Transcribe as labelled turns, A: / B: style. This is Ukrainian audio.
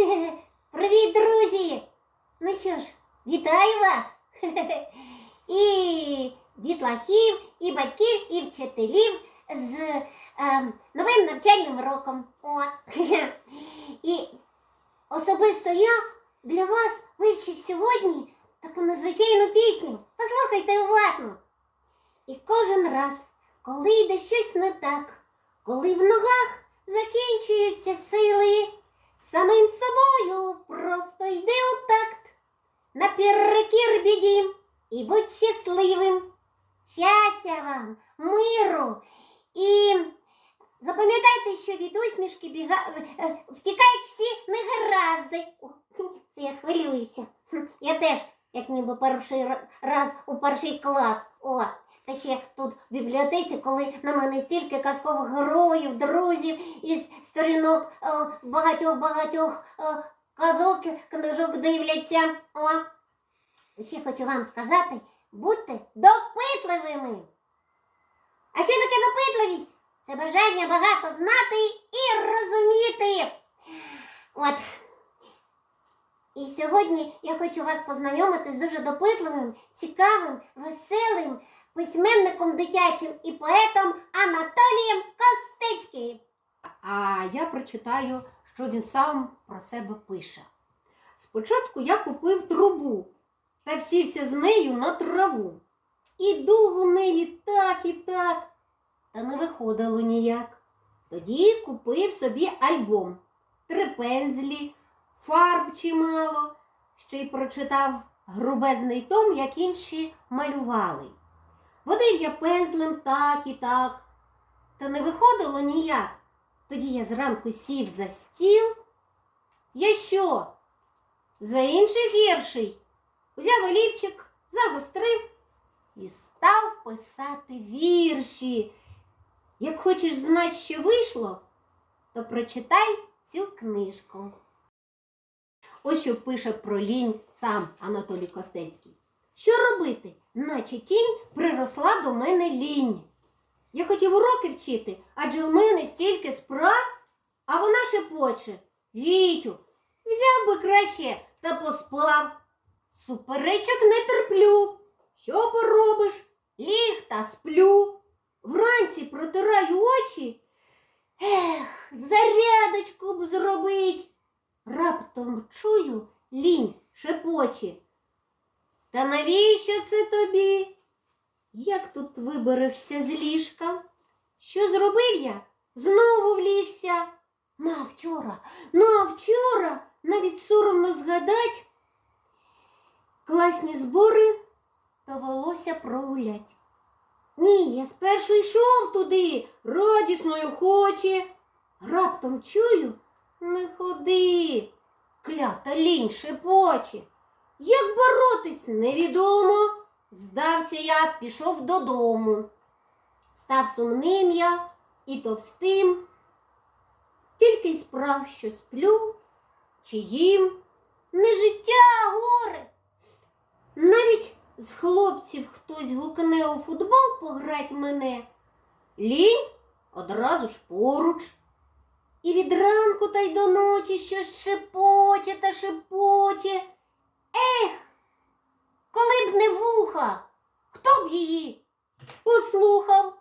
A: Привіт, друзі! Ну що ж, вітаю вас! І дітлахів, і батьків, і вчителів з ем, новим навчальним роком. О! І особисто я для вас вивчив сьогодні таку надзвичайну пісню. Послухайте уважно. І кожен раз, коли йде щось не так, коли в ногах закінчуються сили, наперекір біді і будь щасливим. Щастя вам, миру і запам'ятайте, що від усмішки біга... е, втікають всі негаразди. Це я хвилююся. Я теж, як ніби перший раз у перший клас. О, та ще тут в бібліотеці, коли на мене стільки казкових героїв, друзів із сторінок е, багатьох-багатьох е, казок, книжок дивляться. О, ще хочу вам сказати, будьте допитливими. А що таке допитливість? Це бажання багато знати і розуміти. От. І сьогодні я хочу вас познайомити з дуже допитливим, цікавим, веселим письменником дитячим і поетом Анатолієм Костецьким.
B: А я прочитаю, що він сам про себе пише. Спочатку я купив трубу та сівся з нею на траву. І дув у неї так і так, та не виходило ніяк. Тоді купив собі альбом, три пензлі, фарб чимало, ще й прочитав грубезний том, як інші малювали. Водив я пензлем так і так, та не виходило ніяк. Тоді я зранку сів за стіл. Я що? За інший гірший. Взяв олівчик, загострив і став писати вірші. Як хочеш знати, що вийшло, то прочитай цю книжку. Ось що пише про лінь сам Анатолій Костецький. Що робити? Наче тінь приросла до мене лінь. Я хотів уроки вчити, адже в мене стільки справ, а вона шепоче. Вітю, взяв би краще та поспав. Суперечок не терплю. Що поробиш? Ліг та сплю. Вранці протираю очі. Ех, зарядочку б зробить. Раптом чую лінь шепоче. Та навіщо це тобі? Як тут виберешся з ліжка? Що зробив я? Знову влігся. На вчора, на вчора, навіть соромно згадать. Класні збори довелося прогулять. Ні, я спершу йшов туди, радісно й охоче. Раптом чую, не ходи, клята лінь шепоче. Як боротись, невідомо. Здався я, пішов додому. Став сумним я і товстим. Тільки й справ, що сплю, чи їм не життя, а горе. Навіть з хлопців хтось гукне у футбол пограть мене. Лінь одразу ж поруч. І від ранку та й до ночі щось шепоче та шепоче. Ех, коли б не вуха, хто б її послухав?